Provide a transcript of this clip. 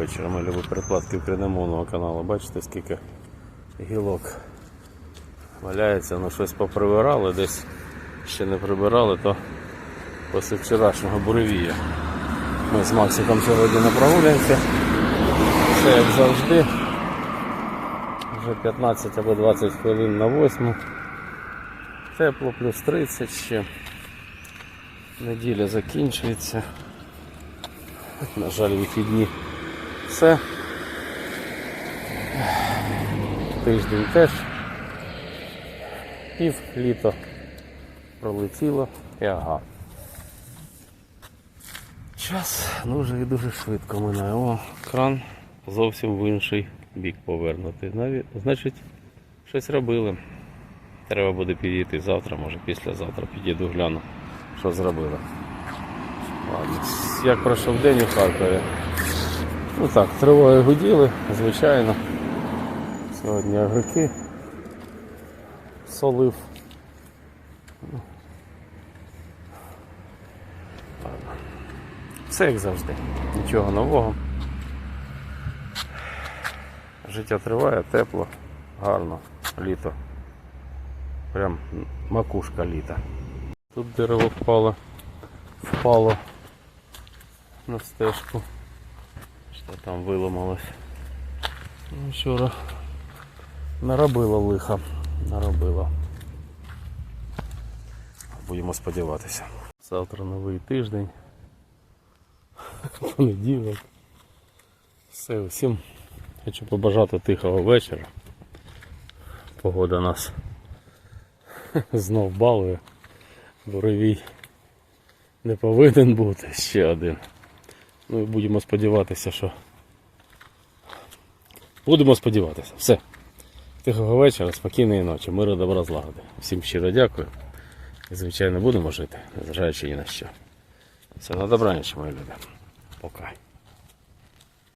вечора, ми любі перекладки україномовного каналу. Бачите, скільки гілок валяється, ну щось поприбирали, десь ще не прибирали, то після вчорашнього буревія. Ми з Максиком сьогодні на прогулянці. Все як завжди. Вже 15 або 20 хвилин на 8. Тепло, плюс 30 ще. Неділя закінчується. На жаль, вихідні. Все. Тиждень теж. Пів літо пролетіло і ага. Час дуже і дуже швидко минає. О, кран зовсім в інший бік повернутий. Навіть, значить, щось робили. Треба буде підійти завтра, може післязавтра підійду гляну, що зробили. Ладно. Як пройшов день у Харкові? Ну так, тривоги гуділи, звичайно. Сьогодні агрики солив. Все як завжди. Нічого нового. Життя триває, тепло, гарно, літо. Прям макушка літа. Тут дерево впало, впало на стежку. Що там виламалось. Ну, Вчора наробило лиха. Наробило. Будемо сподіватися. Завтра новий тиждень. Понеділок. Все, всім хочу побажати тихого вечора. Погода нас знов балує. Буревій не повинен бути ще один. Ну і будемо сподіватися, що. Будемо сподіватися. Все. Тихого вечора, спокійної ночі, миру, добра, злагоди. Всім щиро дякую. І, звичайно, будемо жити, незважаючи ні на що. Все, на добраніч, мої люди. Пока.